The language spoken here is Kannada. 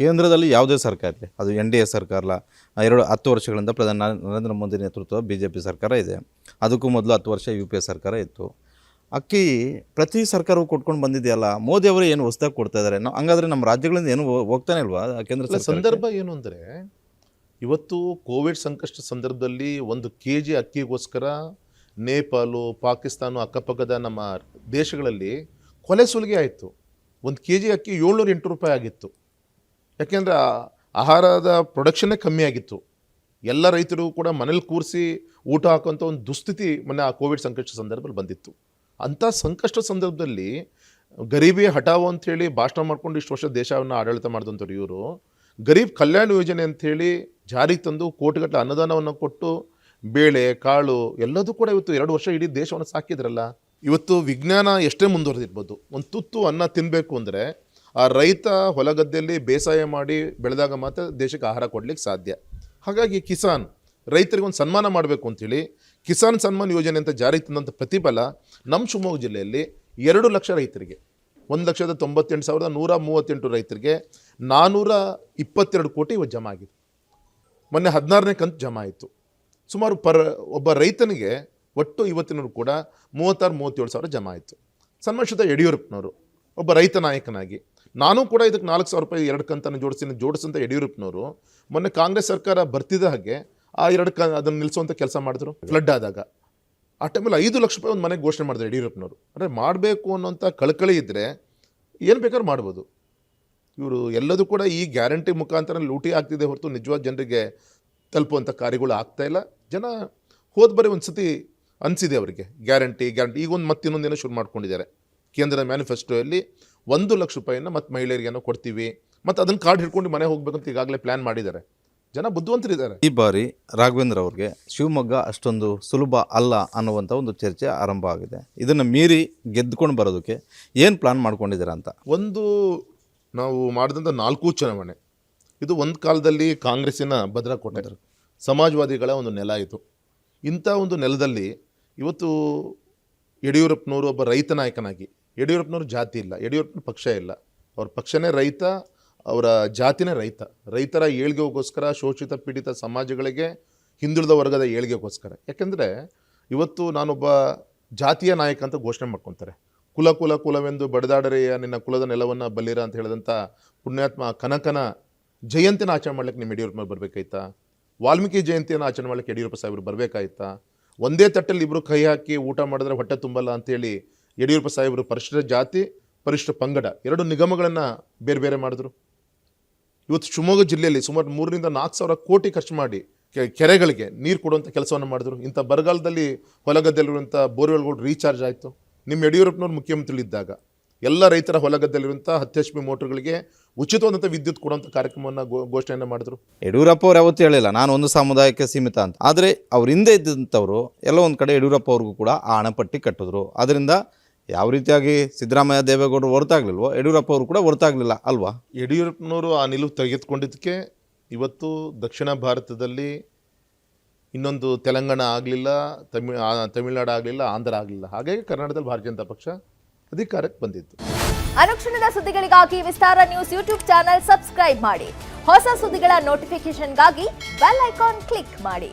ಕೇಂದ್ರದಲ್ಲಿ ಯಾವುದೇ ಸರ್ಕಾರ ಇರಲಿ. ಅದು ಎನ್ ಡಿ ಎ ಸರ್ಕಾರ ಎರಡು ಹತ್ತು ವರ್ಷಗಳಿಂದ ಪ್ರಧಾನ ನರೇಂದ್ರ ಮೋದಿ ನೇತೃತ್ವ ಬಿ ಜೆ ಪಿ ಸರ್ಕಾರ ಇದೆ. ಅದಕ್ಕೂ ಮೊದಲು ಹತ್ತು ವರ್ಷ ಯು ಪಿ ಎ ಸರ್ಕಾರ ಇತ್ತು. ಅಕ್ಕಿ ಪ್ರತಿ ಸರ್ಕಾರವು ಕೊಟ್ಕೊಂಡು ಬಂದಿದೆಯಲ್ಲ ಮೋದಿ ಅವರು ಏನು ಹೊಸದಾಗಿ ಕೊಡ್ತಾ ಇದ್ದಾರೆ ನಾವು ಹಂಗಾದ್ರೆ ನಮ್ಮ ರಾಜ್ಯಗಳಿಂದ ಏನು ಹೋಗ್ತಾನೆ ಇಲ್ವಾ ಕೇಂದ್ರ? ಸಂದರ್ಭ ಏನು ಅಂದರೆ ಇವತ್ತು ಕೋವಿಡ್ ಸಂಕಷ್ಟ ಸಂದರ್ಭದಲ್ಲಿ ಒಂದು ಕೆ ಜಿ ಅಕ್ಕಿಗೋಸ್ಕರ ನೇಪಾಳು ಪಾಕಿಸ್ತಾನ ಅಕ್ಕಪಕ್ಕದ ನಮ್ಮ ದೇಶಗಳಲ್ಲಿ ಕೊಲೆ ಸುಲಿಗೆ ಆಯಿತು. ಒಂದು ಕೆ ಜಿ ಅಕ್ಕಿ ಏಳ್ನೂರ ಎಂಟು ರೂಪಾಯಿ ಆಗಿತ್ತು. ಯಾಕೆಂದರೆ ಆಹಾರದ ಪ್ರೊಡಕ್ಷನ್ನೇ ಕಮ್ಮಿಯಾಗಿತ್ತು ಎಲ್ಲ ರೈತರು ಕೂಡ ಮನೇಲಿ ಕೂರಿಸಿ ಊಟ ಹಾಕೋಂಥ ಒಂದು ದುಸ್ಥಿತಿ ಮೊನ್ನೆ ಆ ಕೋವಿಡ್ ಸಂಕಷ್ಟ ಸಂದರ್ಭದಲ್ಲಿ ಬಂದಿತ್ತು. ಅಂಥ ಸಂಕಷ್ಟ ಸಂದರ್ಭದಲ್ಲಿ ಗರೀಬಿ ಹಟಾವೋ ಅಂಥೇಳಿ ಭಾಷಣ ಮಾಡ್ಕೊಂಡು ಇಷ್ಟು ವರ್ಷ ದೇಶವನ್ನು ಆಡಳಿತ ಮಾಡಿದಂಥವ್ರು ಇವರು, ಗರೀಬ್ ಕಲ್ಯಾಣ ಯೋಜನೆ ಅಂಥೇಳಿ ಜಾರಿಗೆ ತಂದು ಕೋಟಿಗಟ್ಟಲೆ ಅನುದಾನವನ್ನು ಕೊಟ್ಟು ಬೇಳೆ, ಕಾಳು ಎಲ್ಲದೂ ಕೂಡ ಇವತ್ತು ಎರಡು ವರ್ಷ ಇಡೀ ದೇಶವನ್ನು ಸಾಕಿದ್ರಲ್ಲ. ಇವತ್ತು ವಿಜ್ಞಾನ ಎಷ್ಟೇ ಮುಂದುವರೆದಿರ್ಬೋದು. ಒಂದು ತುತ್ತು ಅನ್ನ ತಿನ್ನಬೇಕು ಅಂದರೆ ಆ ರೈತ ಹೊಲಗದ್ದೆಯಲ್ಲಿ ಬೇಸಾಯ ಮಾಡಿ ಬೆಳೆದಾಗ ಮಾತ್ರ ದೇಶಕ್ಕೆ ಆಹಾರ ಕೊಡ್ಲಿಕ್ಕೆ ಸಾಧ್ಯ. ಹಾಗಾಗಿ ಕಿಸಾನ್, ರೈತರಿಗೆ ಒಂದು ಸನ್ಮಾನ ಮಾಡಬೇಕು ಅಂಥೇಳಿ ಕಿಸಾನ್ ಸನ್ಮಾನ್ ಯೋಜನೆ ಅಂತ ಜಾರಿಗೆ ತಂದಂಥ ಪ್ರತಿಫಲ ನಮ್ಮ ಶಿವಮೊಗ್ಗ ಜಿಲ್ಲೆಯಲ್ಲಿ ಎರಡು ಲಕ್ಷ ರೈತರಿಗೆ, ಒಂದು ಲಕ್ಷದ ತೊಂಬತ್ತೆಂಟು ಸಾವಿರದ ನೂರ ಮೂವತ್ತೆಂಟು ರೈತರಿಗೆ ನಾನ್ನೂರ ಇಪ್ಪತ್ತೆರಡು ಕೋಟಿ ಇವತ್ತು ಜಮಾ ಆಗಿದೆ. ಮೊನ್ನೆ ಹದಿನಾರನೇ ಕಂತು ಜಮಾ ಆಯಿತು. ಸುಮಾರು ಪರ್, ಒಬ್ಬ ರೈತನಿಗೆ ಒಟ್ಟು ಇವತ್ತಿನವರು ಕೂಡ ಮೂವತ್ತಾರು, ಮೂವತ್ತೇಳು ಸಾವಿರ ಜಮಾ ಆಯಿತು. ಸನ್ಮಾನಿಸಿದ ಯಡಿಯೂರಪ್ಪನವರು, ಒಬ್ಬ ರೈತ ನಾಯಕನಾಗಿ ನಾನು ಕೂಡ ಇದಕ್ಕೆ ನಾಲ್ಕು ಸಾವಿರ ರೂಪಾಯಿ ಎರಡು ಕಂತನ್ನು ಜೋಡಿಸಿ ಜೋಡಿಸಂತ ಯಡಿಯೂರಪ್ಪನವರು, ಮೊನ್ನೆ ಕಾಂಗ್ರೆಸ್ ಸರ್ಕಾರ ಬರ್ತಿದ್ದ ಹಾಗೆ ಆ ಎರಡು ಕ, ಅದನ್ನು ನಿಲ್ಲಿಸುವಂಥ ಕೆಲಸ ಮಾಡಿದ್ರು. ಫ್ಲಡ್ ಆದಾಗ. ಆ ಟೈಮಲ್ಲಿ ಐದು ಲಕ್ಷ ರೂಪಾಯಿ ಒಂದು ಮನೆಗೆ ಘೋಷಣೆ ಮಾಡಿದ್ರು ಯಡಿಯೂರಪ್ಪನವರು. ಅಂದರೆ ಮಾಡಬೇಕು ಅನ್ನೋಂಥ ಕಳಕಳಿ ಇದ್ದರೆ ಏನು ಬೇಕಾದ್ರೂ ಮಾಡ್ಬೋದು. ಇವರು ಎಲ್ಲದೂ ಕೂಡ ಈ ಗ್ಯಾರಂಟಿ ಮುಖಾಂತರ ಲೂಟಿ ಆಗ್ತಿದೆ ಹೊರತು ನಿಜವಾದ ಜನರಿಗೆ ತಲುಪುವಂಥ ಕಾರ್ಯಗಳು ಆಗ್ತಾ ಇಲ್ಲ. ಜನ ಹೋದ ಬರೀ ಒಂದು ಸತಿ ಅನಿಸಿದೆ ಅವರಿಗೆ ಗ್ಯಾರಂಟಿ ಗ್ಯಾರಂಟಿ. ಈಗ ಒಂದು ಮತ್ತಿನ್ನೊಂದಿನ ಶುರು ಮಾಡ್ಕೊಂಡಿದ್ದಾರೆ. ಕೇಂದ್ರದ ಮ್ಯಾನಿಫೆಸ್ಟೋಯಲ್ಲಿ ಒಂದು ಲಕ್ಷ ರೂಪಾಯಿನ ಮತ್ತೆ ಮಹಿಳೆಯರಿಗೇನೋ ಕೊಡ್ತೀವಿ. ಮತ್ತು ಅದನ್ನು ಕಾರ್ಡ್ ಹಿಡ್ಕೊಂಡು ಮನೆ ಹೋಗ್ಬೇಕು ಅಂತ ಈಗಾಗಲೇ ಪ್ಲ್ಯಾನ್ ಮಾಡಿದ್ದಾರೆ. ಜನ ಬುದ್ಧಿವಂತರಿದ್ದಾರೆ. ಈ ಬಾರಿ ರಾಘವೇಂದ್ರ ಅವ್ರಿಗೆ ಶಿವಮೊಗ್ಗ ಅಷ್ಟೊಂದು ಸುಲಭ ಅಲ್ಲ ಅನ್ನುವಂಥ ಒಂದು ಚರ್ಚೆ ಆರಂಭ ಆಗಿದೆ. ಇದನ್ನು ಮೀರಿ ಗೆದ್ದುಕೊಂಡು ಬರೋದಕ್ಕೆ ಏನು ಪ್ಲ್ಯಾನ್ ಮಾಡ್ಕೊಂಡಿದ್ದೀರಾ ಅಂತ? ಒಂದು ನಾವು ಮಾಡಿದಂಥ ನಾಲ್ಕು ಚುನಾವಣೆ. ಇದು ಒಂದು ಕಾಲದಲ್ಲಿ ಕಾಂಗ್ರೆಸ್ಸಿನ ಭದ್ರಕೋಟೆ ಸಮಾಜವಾದಿಗಳ ಒಂದು ನೆಲ ಇದು. ಇಂಥ ಒಂದು ನೆಲದಲ್ಲಿ ಇವತ್ತು ಯಡಿಯೂರಪ್ಪನವರು ಒಬ್ಬ ರೈತ ನಾಯಕನಾಗಿ ಯಡಿಯೂರಪ್ಪನವರು ಜಾತಿ ಇಲ್ಲ, ಯಡಿಯೂರಪ್ಪನ ಪಕ್ಷ ಇಲ್ಲ. ಅವ್ರ ಪಕ್ಷನೇ ರೈತ, ಅವರ ಜಾತಿನೇ ರೈತ. ರೈತರ ಏಳ್ಗೆಗೋಸ್ಕರ ಶೋಷಿತ ಪೀಡಿತ ಸಮಾಜಗಳಿಗೆ ಹಿಂದುಳಿದ ವರ್ಗದ ಏಳ್ಗೆಗೋಸ್ಕರ. ಯಾಕೆಂದರೆ ಇವತ್ತು ನಾನೊಬ್ಬ ಜಾತಿಯ ನಾಯಕ ಅಂತ ಘೋಷಣೆ ಮಾಡ್ಕೊತಾರೆ. ಕುಲ ಕುಲ ಕುಲವೆಂದು ಬಡದಾಡರೆಯ ನಿನ್ನ ಕುಲದ ನೆಲವನ್ನು ಬಲ್ಲಿರ ಅಂತ ಹೇಳಿದಂಥ ಪುಣ್ಯಾತ್ಮ ಕನಕನ ಜಯಂತಿನ ಆಚರಣೆ ಮಾಡ್ಲಿಕ್ಕೆ ನಿಮ್ಮ ಯಡಿಯೂರಪ್ಪನವ್ರು ಬರಬೇಕಾಯ್ತಾ? ವಾಲ್ಮೀಕಿ ಜಯಂತಿಯನ್ನು ಆಚರಣೆ ಮಾಡ್ಲಿಕ್ಕೆ ಯಡಿಯೂರಪ್ಪ ಸಾಹೇಬರು ಬರಬೇಕಾಯ್ತಾ? ಒಂದೇ ತಟ್ಟಲ್ಲಿ ಇಬ್ಬರು ಕೈ ಹಾಕಿ ಊಟ ಮಾಡಿದ್ರೆ ಹೊಟ್ಟೆ ತುಂಬಲ್ಲ ಅಂತೇಳಿ ಯಡಿಯೂರಪ್ಪ ಸಾಹೇಬರು ಪರಿಶಿಷ್ಟ ಜಾತಿ ಪರಿಶಿಷ್ಟ ಪಂಗಡ ಎರಡು ನಿಗಮಗಳನ್ನು ಬೇರೆ ಬೇರೆ ಮಾಡಿದ್ರು. ಇವತ್ತು ಶಿವಮೊಗ್ಗ ಜಿಲ್ಲೆಯಲ್ಲಿ ಸುಮಾರು ಮೂರರಿಂದ ನಾಲ್ಕು ಸಾವಿರ ಕೋಟಿ ಖರ್ಚು ಮಾಡಿ ಕೆರೆಗಳಿಗೆ ನೀರು ಕೊಡುವಂಥ ಕೆಲಸವನ್ನು ಮಾಡಿದ್ರು. ಇಂಥ ಬರಗಾಲದಲ್ಲಿ ಹೊಲಗದ್ದೆಲ್ಲಿರುವಂಥ ಬೋರ್ವೆಲ್ಗಳು ರೀಚಾರ್ಜ್ ಆಯಿತು. ನಿಮ್ಮ ಯಡಿಯೂರಪ್ಪನವ್ರು ಮುಖ್ಯಮಂತ್ರಿಗಳಿದ್ದಾಗ ಎಲ್ಲ ರೈತರ ಎಚ್ ಪಿ ಮೋಟ್ರ್ಗಳಿಗೆ ಉಚಿತವಾದಂಥ ವಿದ್ಯುತ್ ಕೊಡುವಂಥ ಕಾರ್ಯಕ್ರಮವನ್ನು ಘೋಷಣೆಯನ್ನು ಮಾಡಿದ್ರು. ಯಡಿಯೂರಪ್ಪ ಅವ್ರು ಯಾವತ್ತೂ ಹೇಳಿಲ್ಲ, ನಾನು ಒಂದು ಸಮುದಾಯಕ್ಕೆ ಸೀಮಿತ ಅಂತ. ಆದರೆ ಅವ್ರ ಹಿಂದೆ ಇದ್ದಂಥವ್ರು ಎಲ್ಲ ಒಂದು ಕಡೆ ಯಡಿಯೂರಪ್ಪ ಅವ್ರಿಗೂ ಕೂಡ ಆ ಹಣಪಟ್ಟಿ ಕಟ್ಟಿದ್ರು. ಅದರಿಂದ ಯಾವ ರೀತಿಯಾಗಿ ಸಿದ್ದರಾಮಯ್ಯ ದೇವೇಗೌಡರು ಹೊರತಾಗ್ಲಿಲ್ವೋ? ಯಡಿಯೂರಪ್ಪ ಅವರು ಕೂಡ ಹೊರತಾಗ್ಲಿಲ್ಲ ಅಲ್ವಾ? ಯಡಿಯೂರಪ್ಪನವರು ಆ ನಿಲುವು ತೆಗೆದುಕೊಂಡಿದ್ದಕ್ಕೆ ಇವತ್ತು ದಕ್ಷಿಣ ಭಾರತದಲ್ಲಿ ಇನ್ನೊಂದು ತೆಲಂಗಾಣ ಆಗಲಿಲ್ಲ ತಮಿಳ್ ತಮಿಳ್ನಾಡು ಆಗಲಿಲ್ಲ ಆಂಧ್ರ ಆಗಲಿಲ್ಲ. ಹಾಗಾಗಿ ಕರ್ನಾಟಕದಲ್ಲಿ ಭಾರತೀಯ ಜನತಾ ಪಕ್ಷ ಅಧಿಕಾರಕ್ಕೆ ಬಂದಿತ್ತು. ಅನುಕ್ಷಣದ ಸುದ್ದಿಗಳಿಗಾಗಿ Vistara news YouTube channel subscribe ಮಾಡಿ. ಹೊಸ ಸುದ್ದಿಗಳ ನೋಟಿಫಿಕೇಶನ್ಗಾಗಿ ಬೆಲ್ ಐಕಾನ್ ಕ್ಲಿಕ್ ಮಾಡಿ.